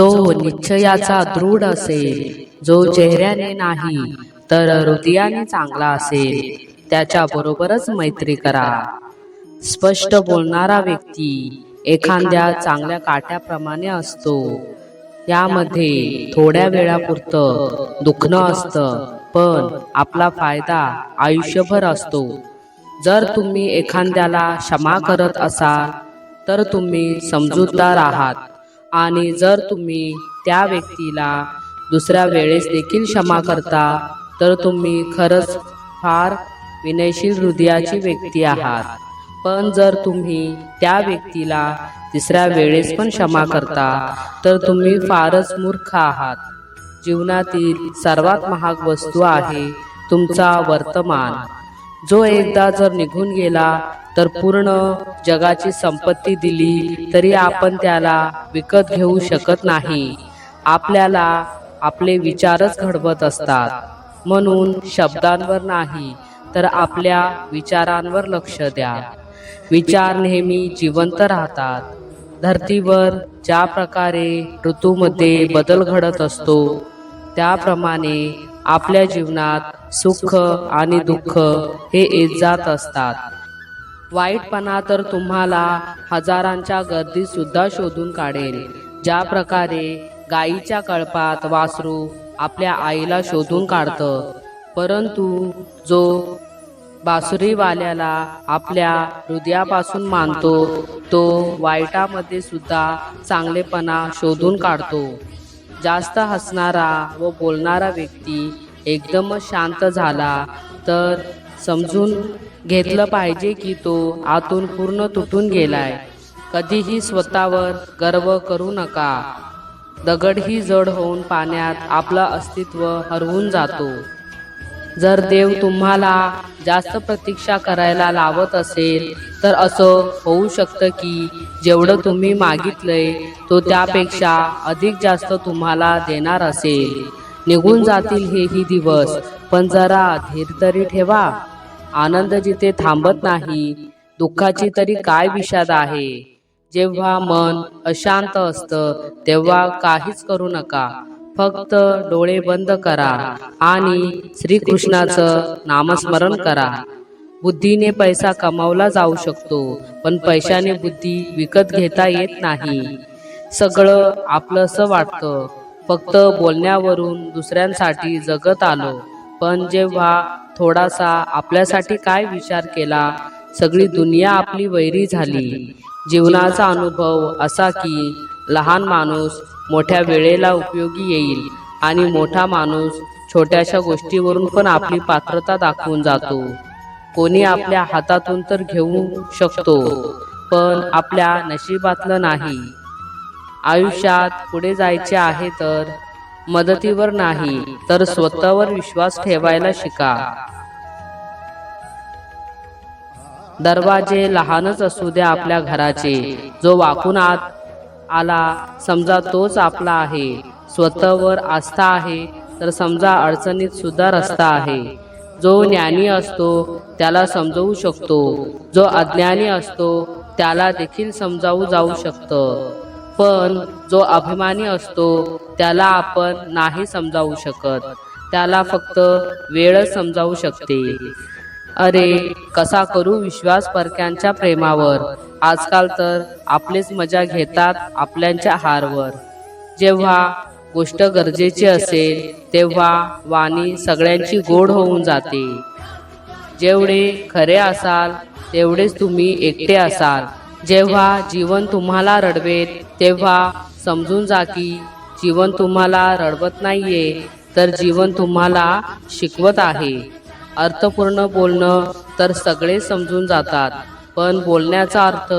जो निश्चयाचा दृढ असेल जो चेहऱ्याने नाही तर हृदयाने चांगला असेल त्याच्या बरोबरच मैत्री करा. स्पष्ट बोलणारा व्यक्ती एखाद्या चांगल्या काट्याप्रमाणे असतो. यामध्ये थोड्या वेळापुरतं दुखणं असतं पण आपला फायदा आयुष्यभर असतो. जर तुम्ही एखाद्याला क्षमा करत असाल तर तुम्ही समजूतदार आहात. आणि जर तुम्ही त्या व्यक्तीला दुसऱ्या वेळेस देखील क्षमा करता तर तुम्ही खरंच फार विनयशील हृदयाची व्यक्ती आहात. पण जर तुम्ही त्या व्यक्तीला तिसऱ्या वेळेस पण क्षमा करता तर तुम्ही फारच मूर्ख आहात. जीवनातील सर्वात महाग वस्तू आहे तुमचा वर्तमान. जो एकदा जर निघून गेला तर पूर्ण जगाची संपत्ती दिली तरी आपण त्याला विकत घेऊ शकत नाही. आपल्याला आपले विचारच घडवत असतात. म्हणून शब्दांवर नाही तर आपल्या विचारांवर लक्ष द्या. विचार नेहमी जिवंत राहतात. धरतीवर ज्या प्रकारे ऋतूमध्ये बदल घडत असतो त्याप्रमाणे आपल्या जीवनात सुख आणि दुःख हे येत जात असतात. वाईटपणा तर तुम्हाला हजारांच्या गर्दीत सुद्धा शोधून काढेल. ज्या प्रकारे गाईच्या कळपात वासरू आपल्या आईला शोधून काढतं परंतु जो बासुरीवाल्याला आपल्या हृदयापासून मानतो तो वाईटामध्ये सुद्धा चांगलेपणा शोधून काढतो. जास्त हसणारा व बोलणारा व्यक्ती एकदमच शांत झाला तर समजून घेतलं पाहिजे की तो आतून पूर्ण तुटून गेलाय. कधीही स्वतःवर गर्व करू नका. दगडही जड होऊन पाण्यात आपलं अस्तित्व हरवून जातो. जर देव तुम्हाला जास्त प्रतीक्षा करायला लावत असेल तर असं होऊ शकतं की जेवढं तुम्ही मागितलंय तो त्यापेक्षा अधिक जास्त तुम्हाला देणार असेल. निघून जातील हेही दिवस पण जरा धीर तरी ठेवा. आनंद जिथे थांबत नाही दुःखाची तरी काय विषाद आहे? जेव्हा मन अशांत असतं तेव्हा काहीच करू नका. फक्त डोळे बंद करा आणि श्रीकृष्णाचं नामस्मरण करा. बुद्धीने पैसा कमावला जाऊ शकतो पण पैशाने बुद्धी विकत घेता येत नाही. सगळं आपलंसं वाटतं. फक्त बोलण्यावरून दुसऱ्यांसाठी जगत आलो. पण जेव्हा थोडासा आपल्यासाठी काय विचार केला सगळी दुनिया आपली वैरी झाली. जीवनाचा अनुभव असा की लहान माणूस मोठ्या वेळेला उपयोगी येईल आणि मोठा माणूस छोट्याशा गोष्टीवरून पण आपली पात्रता दाखवून जातो. कोणी आपल्या हातातून तर घेऊ शकतो पण आपल्या नशिबातलं नाही. आयुष्यात पुढे जायचे आहे तर मदतीवर नाही तर स्वतःवर विश्वास ठेवायला शिका. दरवाजे लहानच असू द्या आपल्या घराचे. जो वाकून आत आला समजा तोच आपला आहे. स्वतःवर आस्था आहे तर समजा अडचणीत सुद्धा रस्ता आहे. जो ज्ञानी असतो त्याला समजवू शकतो. जो अज्ञानी असतो त्याला देखील समजावू जाऊ शकतं. पण जो अभिमानी असतो त्याला आपण नाही समजावू शकत. त्याला फक्त वेळच समजावू शकते. अरे कसा करू विश्वास परक्यांच्या प्रेमावर? आजकाल तर आपलेच मजा घेतात आपल्यांच्या हारवर. जेव्हा गोष्ट गरजेची असेल तेव्हा वाणी सगळ्यांची गोड होऊन जाते. जेवढे खरे असाल तेवढेच तुम्ही एकटे असाल. जेव्हा जीवन तुम्हाला रडवेल तेव्हा समजून जा की जीवन तुम्हाला रडवत नाहीये तर जीवन तुम्हाला शिकवत आहे. अर्थपूर्ण बोलणं तर सगळे समजून जातात पण बोलण्याचा अर्थ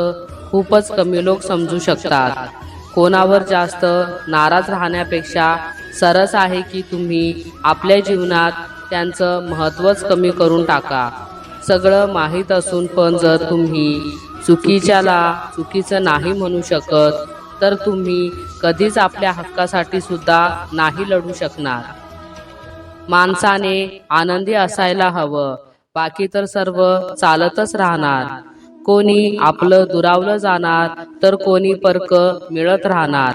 खूपच कमी लोक समजू शकतात. कोणावर जास्त नाराज राहण्यापेक्षा सरस आहे की तुम्ही आपल्या जीवनात त्यांचं महत्त्वच कमी करून टाका. सगळं माहीत असून पण जर तुम्ही चुकीच्याला चुकीचं नाही म्हणू शकत तर तुम्ही कधीच आपल्या हक्कासाठी सुद्धा नाही लढू शकणार. माणसाने आनंदी असायला हवं. बाकी तर सर्व चालतच राहणार. कोणी आपलं दुरावलं जाणार तर कोणी परक मिळत राहणार.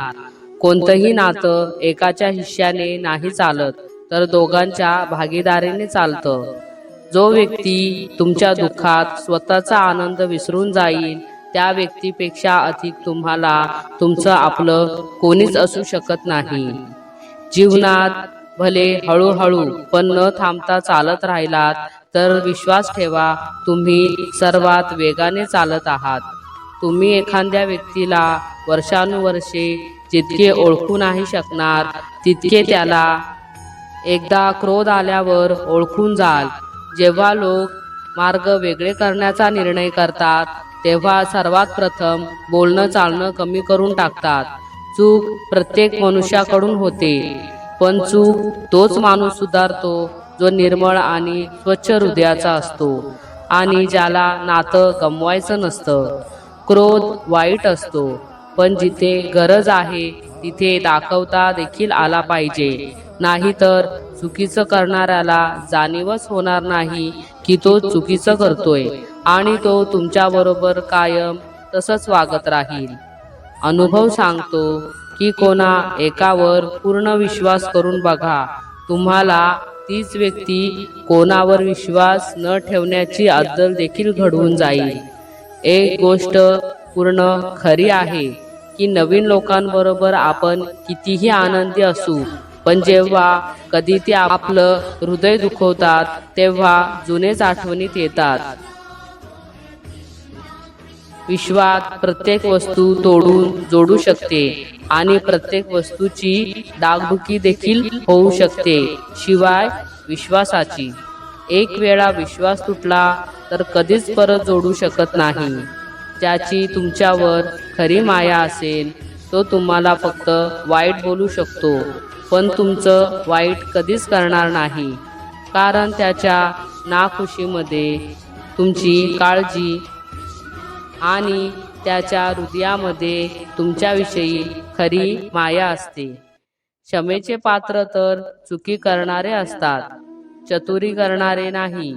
कोणतंही नातं एकाच्या हिश्श्याने नाही चालत तर दोघांच्या भागीदारीने चालतं. जो व्यक्ती तुमच्या दुःखात स्वतःचा आनंद विसरून जाईल त्या व्यक्तीपेक्षा अधिक तुम्हाला तुमचं आपलं कोणीच असू शकत नाही. जीवनात भले हळूहळू पण न थांबता चालत राहिलात तर विश्वास ठेवा तुम्ही सर्वात वेगाने चालत आहात. तुम्ही एखाद्या व्यक्तीला वर्षानुवर्षे जितके ओळखू नाही शकणार तितके त्याला एकदा क्रोध आल्यावर ओळखून जाल. जेव्हा लोक मार्ग वेगळे करण्याचा निर्णय करतात तेव्हा सर्वात प्रथम बोलणं चालणं कमी करून टाकतात. चूक प्रत्येक मनुष्याकडून होते. पण चूक तोच माणूस सुधारतो जो निर्मळ आणि स्वच्छ हृदयाचा असतो आणि ज्याला नातं गमवायचं नसतं. क्रोध वाईट असतो पण जिथे गरज आहे तिथे दाखवता देखील आला पाहिजे. नाहीतर चुकीचं करणाऱ्याला जाणीवच होणार नाही की तो चुकीचं करतोय. आणि तो तुमच्याबरोबर कायम तसंच वागत राहील. अनुभव सांगतो की कोणा एकावर पूर्ण विश्वास करून बघा. तुम्हाला तीच व्यक्ती कोणावर विश्वास न ठेवण्याची अद्दल देखील घडवून जाईल. एक गोष्ट पूर्ण खरी आहे की नवीन लोकांबरोबर आपण कितीही आनंदी असू पण जेव्हा कधी ते आपलं हृदय दुखवतात तेव्हा जुनेच आठवणीत येतात. विश्वात प्रत्येक वस्तू तोडून जोडू शकते आणि प्रत्येक वस्तूची डागडुकी देखील होऊ शकते शिवाय विश्वासाची. एक वेळा विश्वास तुटला तर कधीच परत जोडू शकत नाही. ज्याची तुमच्यावर खरी माया असेल तो तुम्हाला फक्त वाईट बोलू शकतो पण तुमचं वाईट कधीच करणार नाही. कारण त्याच्या नाखुशीमध्ये तुमची काळजी आणि त्याच्या हृदयामध्ये तुमच्याविषयी खरी माया असते. क्षमेचे पात्र तर चुकी करणारे असतात चतुरी करणारे नाही.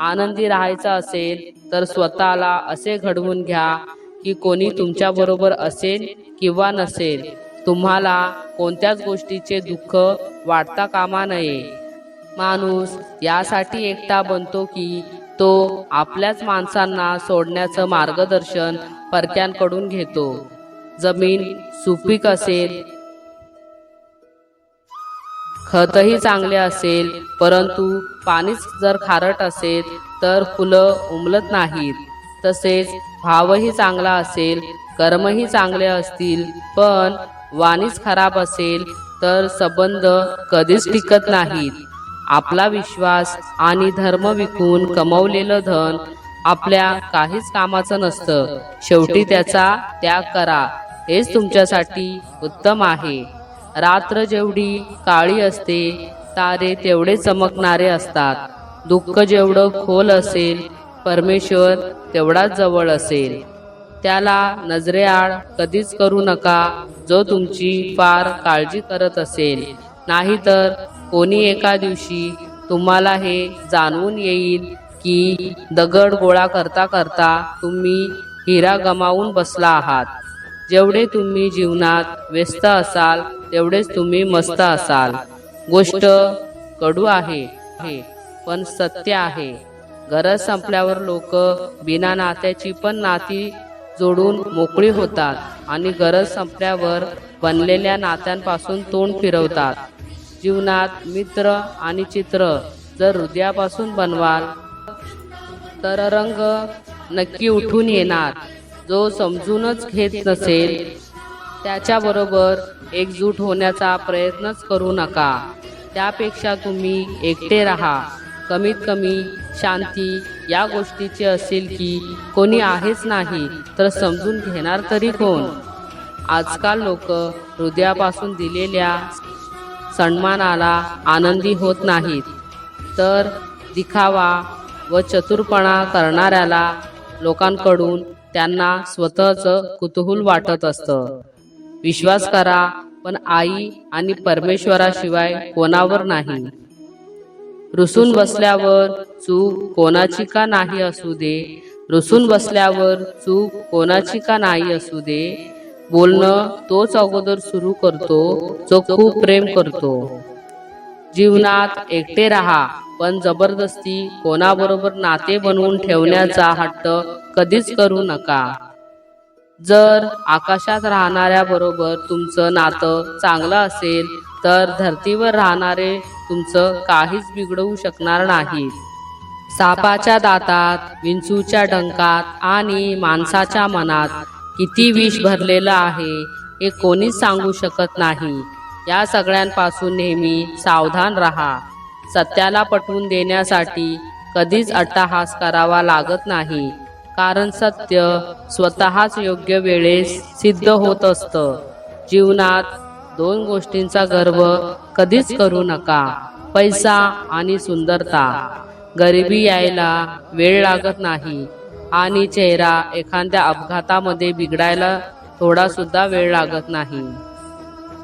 आनंदी राहायचं असेल तर स्वतःला असे घडवून घ्या की कोणी तुमच्या बरोबर असेल किंवा नसेल. तुम्हाला कोणत्याच गोष्टीचे दुःख वाटता कामा नये. माणूस यासाठी एकटा बनतो की तो आपल्याच माणसांना सोडण्याचं मार्गदर्शन परक्यांकडून घेतो. जमीन सुपीक असेल खतही चांगले असेल परंतु पाणीच जर खारट असेल तर फुलं उमलत नाहीत. तसेच भावही चांगला असेल कर्मही चांगले असतील पण वाणीच खराब असेल तर संबंध कधीच टिकत नाहीत. आपला विश्वास आणि धर्म विकून कमवलेलं धन आपल्या काहीच कामाचं नसतं. शेवटी त्याचा त्याग करा. हेच तुमच्यासाठी उत्तम आहे. रात्र जेवढी काळी असते तारे तेवढे चमकणारे असतात. दुःख जेवढं खोल असेल परमेश्वर तेवढाच जवळ असेल. त्याला नजरेआड कधीच करू नका. जो तुमची फार काळजी करत असेल. नाहीतर कोणी एका दिवशी तुम्हाला हे जाणवून येईल की दगड गोळा करता करता तुम्ही हिरा गमावून बसला आहात. जेवढे तुम्ही जीवनात व्यस्त असाल तेवढेच तुम्ही मस्त असाल. गोष्ट कडू आहे पण सत्य आहे. गरज संपल्यावर लोक बिना नात्याची पण नाती जोडून मोकळी होतात आणि गरज संपल्यावर बनलेल्या नात्यांपासून तोंड फिरवतात. जीवनात मित्र आणि चित्र जर हृदयापासून बनवाल तर रंग नक्की उठून येणार. जो समजूनच घेत नसेल त्याच्याबरोबर एकजूट होण्याचा प्रयत्नच करू नका. त्यापेक्षा तुम्ही एकटे राहा. कमीत कमी शांती या गोष्टीची असेल की कोणी आहेच नाही तर समजून घेणार तरी कोण? आजकाल लोक हृदयापासून दिलेल्या सन्मानाला आनंदी होत नाहीत. तर दिखावा व चतुरपणा करणाऱ्याला लोकांकडून त्यांना स्वतःचं कुतूहल वाटत असतं. विश्वास करा पण आई आणि परमेश्वराशिवाय कोणावर नाही. रुसून बसल्यावर चूक कोणाची का नाही असू दे? रुसून बसल्यावर चूक कोणाची का नाही असू दे? बोलणं तोच अगोदर सुरू करतो जो खूप प्रेम करतो. जीवनात एकटे राहा पण जबरदस्ती कोणाबरोबर नाते बनवून ठेवण्याचा हट्ट कधीच करू नका. जर आकाशात राहणाऱ्या बरोबर तुमचं नातं चांगलं असेल तर धर्तीवर राहणारे तुमचं काहीच बिघडवू शकणार नाहीत सापाच्या दातात विंचूच्या डंकात आणि माणसाच्या मनात किती विष भरलेलं आहे हे कोणीच सांगू शकत नाही. या सगळ्यांपासून नेहमी सावधान राहा. सत्याला पटवून देण्यासाठी कधीच अट्टाहास करावा लागत नाही कारण सत्य स्वतःच योग्य वेळेस सिद्ध होत असतं. जीवनात दोन गोष्टींचा गर्व कधीच करू नका पैसा आणि सुंदरता. गरिबी यायला वेळ लागत नाही आणि चेहरा एखाद्या अपघातामध्ये बिघडायला थोडा सुद्धा वेळ लागत नाही.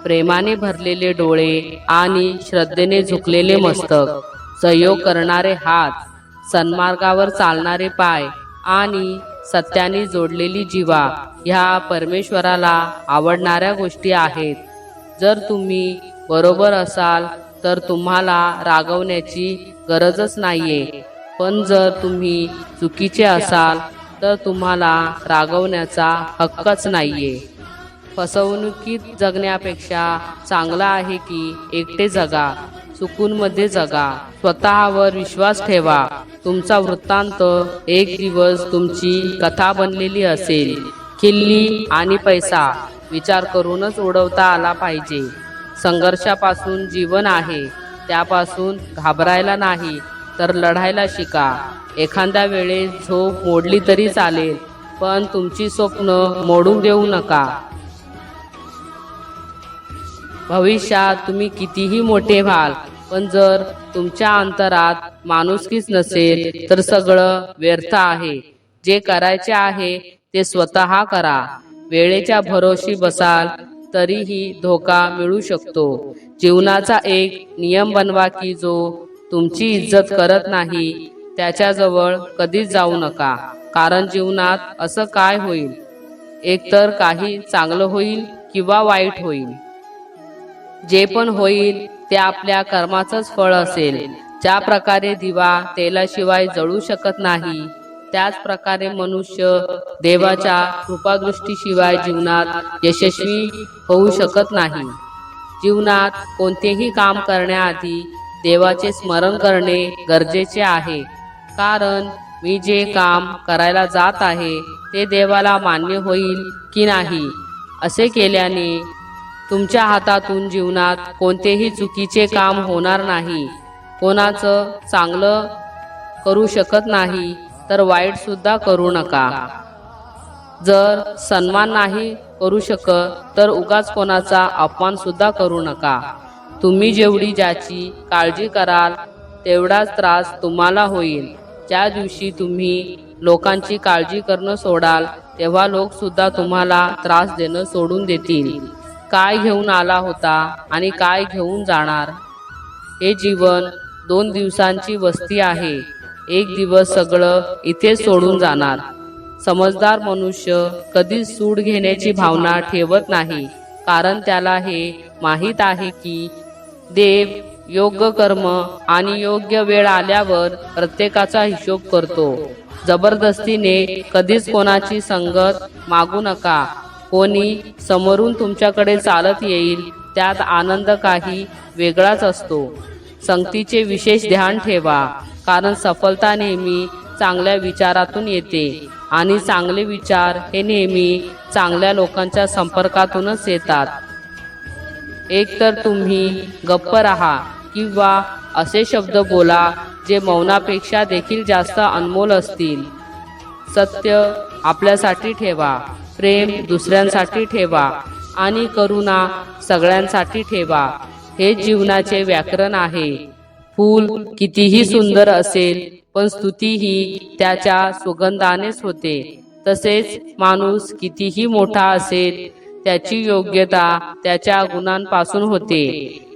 प्रेमाने भरलेले डोळे आणि श्रद्धेने झुकलेले मस्तक सहयोग करणारे हात सन्मार्गावर चालणारे पाय आणि सत्याने जोडलेली जीवा ह्या परमेश्वराला आवडणाऱ्या गोष्टी आहेत. जर तुम्ही बरोबर असाल तर तुम्हाला रागवण्याची गरजच नाहीये. पण जर तुम्ही चुकीचे असाल तर तुम्हाला रागवण्याचा हक्कच नाहीये. फसवणुकीत जगण्यापेक्षा चांगला आहे की एकटे जगा सुकूनमध्ये जगा. स्वतःवर विश्वास ठेवा. तुमचा वृत्तांत एक दिवस तुमची कथा बनलेली असेल. किल्ली आणि पैसा विचार करूनच उडवता आला पाहिजे. संघर्षापासून जीवन आहे. त्यापासून घाबरायला नाही. तर लढायला शिका. एखाद्या वेळेस झोप मोडली तरी चालेल पण तुमची स्वप्न मोडून देऊ नका. भविष्यात तुम्ही कितीही मोठे व्हाल पण जर तुमच्या अंतरात माणुसकीच नसेल तर सगळं व्यर्थ आहे. जे करायचे आहे ते स्वतः करा. वेळेच्या भरोशी बसाल तरीही धोका मिळू शकतो. जीवनाचा एक नियम बनवा की जो तुमची इज्जत करत नाही त्याच्याजवळ कधीच जाऊ नका कारण जीवनात असं काय होईल? एकतर काही चांगलं होईल किंवा वाईट होईल. जे पण होईल ते आपल्या कर्माचंच फळ असेल. ज्या प्रकारे दिवा तेलाशिवाय जळू शकत नाही त्याच प्रकारे मनुष्य देवाच्या कृपादृष्टीशिवाय जीवनात यशस्वी होऊ शकत नाही. जीवनात कोणतेही काम करण्याआधी देवाचे स्मरण करणे गरजेचे आहे. कारण मी जे काम करायला जात आहे ते देवाला मान्य होईल की नाही? असे केल्याने तुमच्या हातातून जीवनात कोणतेही चुकीचे काम होणार नाही. कोणाचं चांगलं करू शकत नाही तर वाईट सुद्धा करू नका. जर सन्मान नाही करू शकत तर उगाच कोणाचा अपमान सुद्धा करू नका. तुम्ही जेवढी ज्याची काळजी कराल तेवढाच त्रास तुम्हाला होईल. ज्या दिवशी तुम्ही लोकांची काळजी करणं सोडाल तेव्हा लोकसुद्धा तुम्हाला त्रास देणं सोडून देतील. काय घेऊन आला होता आणि काय घेऊन जाणार? हे जीवन दोन दिवसांची वस्ती आहे. एक दिवस सगळं इथे सोडून जाणार. समजदार मनुष्य कधीच सूड घेण्याची भावना ठेवत नाही. कारण त्याला हे माहीत आहे की देव योग्य कर्म आणि योग्य वेळ आल्यावर प्रत्येकाचा हिशोब करतो. जबरदस्तीने कधीच कोणाची संगत मागू नका. कोणी समोरून तुमच्याकडे चालत येईल त्यात आनंद काही वेगळाच असतो. संगतीचे विशेष ध्यान ठेवा कारण सफलता नेहमी चांगल्या विचारातून येते आणि चांगले विचार हे नेहमी चांगल्या लोकांच्या संपर्कातूनच येतात. एकतर तुम्ही गप्प राहा किंवा असे शब्द बोला जे मौनापेक्षा देखील जास्त अनमोल असतील. सत्य आपल्यासाठी ठेवा प्रेम दुसऱ्यांसाठी ठेवा आणि करुणा सगळ्यांसाठी ठेवा. हे जीवनाचे व्याकरण आहे. फूल कितीही सुंदर असेल पण स्तुती ही त्याच्या सुगंधानेच होते. तसेच माणूस कितीही मोठा असेल त्याची योग्यता त्याच्या गुणांपासून होते.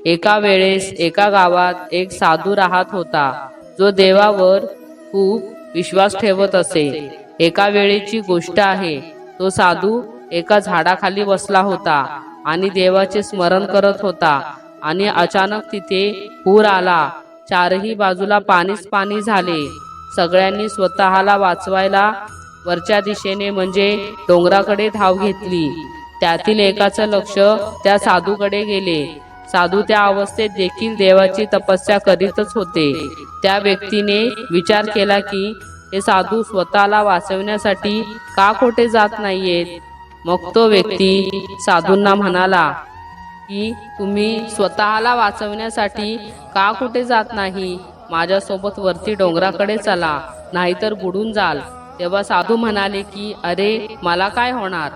एका वेळेस एका गावात एक साधू राहत होता. जो देवावर खूप विश्वास ठेवत असे. एका वेळेची गोष्ट आहे तो साधू एका झाडाखाली बसला होता आणि देवाचे स्मरण करत होता आणि अचानक तिथे पूर आला. चारही बाजूला पाणीच पाणी झाले. सगळ्यांनी स्वतःला वाचवायला वरच्या दिशेने म्हणजे डोंगराकडे धाव घेतली. त्यातील एकाचं लक्ष त्या साधूकडे गेले. साधू त्या अवस्थेत देखील देवाची तपस्या करीतच होते. त्या व्यक्तीने विचार केला की हे साधू स्वतःला वाचवण्यासाठी का खोटे जात नाहीयेत? मग तो व्यक्ती साधूंना म्हणाला की तुम्ही स्वतःला वाचवण्यासाठी का कुठे जात नाही? माझ्यासोबत वरती डोंगराकडे चला नाहीतर बुडून जाल. तेव्हा साधू म्हणाले की अरे मला काय होणार?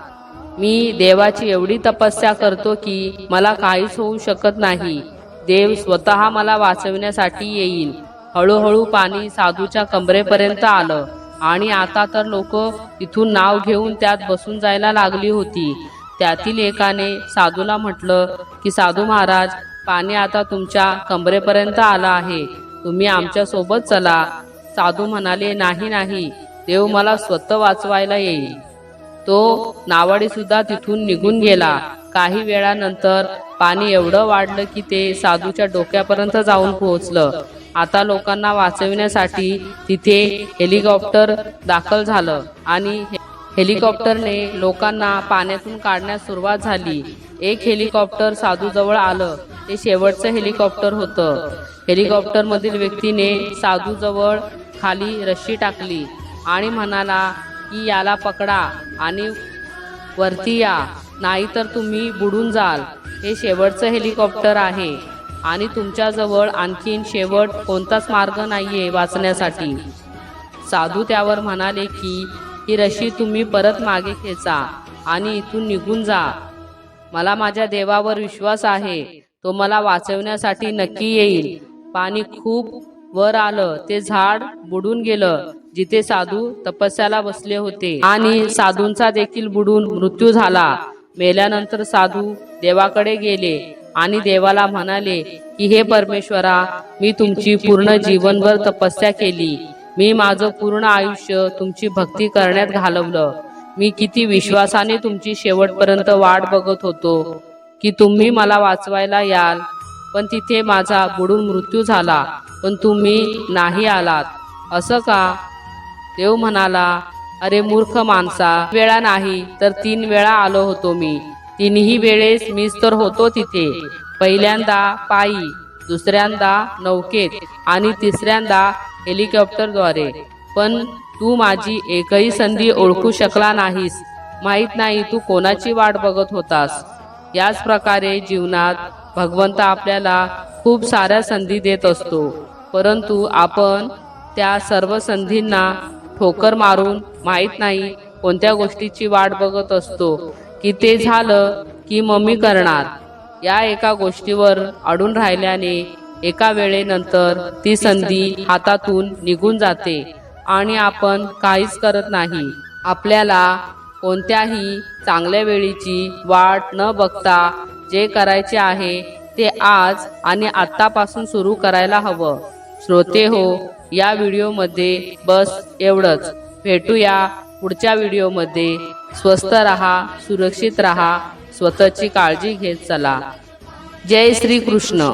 मी देवाची एवढी तपस्या करतो की मला काहीच होऊ शकत नाही. देव स्वतः मला वाचवण्यासाठी येईल. हळूहळू पाणी साधूच्या कमरेपर्यंत आलं. आणि आता तर लोक तिथून नाव घेऊन त्यात बसून जायला लागली होती. त्यातील एकाने साधूला म्हटलं की साधू महाराज पाणी आता तुमच्या कमरेपर्यंत आलं आहे. तुम्ही आमच्यासोबत चला. साधू म्हणाले नाही नाही. देव मला स्वतः वाचवायला येईल. तो नावाडी सुद्धा तिथून निघून गेला. काही वेळानंतर पाणी एवढं वाढलं की ते साधूच्या डोक्यापर्यंत जाऊन पोहोचलं. आता लोकांना वाचविण्यासाठी तिथे हेलिकॉप्टर दाखल झालं आणि हे- हेलिकॉप्टरने लोकांना पाण्यातून काढण्यास सुरुवात झाली. एक हेलिकॉप्टर साधूजवळ आलं. ते शेवटचं हेलिकॉप्टर होतं. हेलिकॉप्टरमधील व्यक्तीने साधूजवळ खाली रश्शी टाकली आणि म्हणाला की याला पकडा आणि वरती या. नाहीतर तुम्ही बुडून जाल. हे शेवटचं हेलिकॉप्टर आहे. आणि तुमच्याजवळ आणखीन शेवट कोणताच मार्ग नाही आहे वाचण्यासाठी. साधू त्यावर म्हणाले की ही रशी तुम्ही परत मागे खेचा आणि इथून निघून जा. मला माझ्या देवावर विश्वास आहे. तो मला वाचवण्यासाठी नक्की येईल. पाणी खूप वर आलं. ते झाड बुडून गेलं. जिथे साधू तपस्याला बसले होते आणि साधूंचा देखील बुडून मृत्यू झाला. मेल्यानंतर साधू देवाकडे गेले आणि देवाला म्हणाले की हे परमेश्वरा मी तुमची पूर्ण जीवनभर तपस्या केली. मी माझं पूर्ण आयुष्य तुमची भक्ती करण्यात घालवलं. मी किती विश्वासाने तुमची शेवटपर्यंत वाट बघत होतो की तुम्ही मला वाचवायला याल. पण तिथे माझा बुडून मृत्यू झाला. पण तुम्ही नाही आलात. असं का? देव म्हणाला अरे मूर्ख माणसा वेळा नाही तर तीन वेळा आलो होतो मी. तिन्ही वेळेस मीच तर होतो तिथे. पहिल्यांदा पायी दुसऱ्यांदा नौकेत आणि तिसऱ्यांदा हेलिकॉप्टरद्वारे. पण तू माझी एकही संधी ओळखू शकला नाहीस. माहीत नाही तू कोणाची वाट बघत होतास. याच प्रकारे जीवनात भगवंत आपल्याला खूप साऱ्या संधी देत असतो. परंतु आपण त्या सर्व संधींना ठोकर मारून माहीत नाही कोणत्या गोष्टीची वाट बघत असतो. की ते झालं की मम्मी करणार. या एका गोष्टीवर अडून राहिल्याने एका वेळेनंतर ती संधी हातातून निघून जाते आणि आपण काहीच करत नाही. आपल्याला कोणत्याही चांगल्या वेळीची वाट न बघता जे करायचे आहे ते आज आणि आत्तापासून सुरू करायला हवं. श्रोते हो या व्हिडिओमध्ये बस एवढंच. भेटूया पुढच्या व्हिडिओमध्ये. स्वस्त रहा सुरक्षित रहा स्वतःची काळजी घेत चला. जय श्री कृष्ण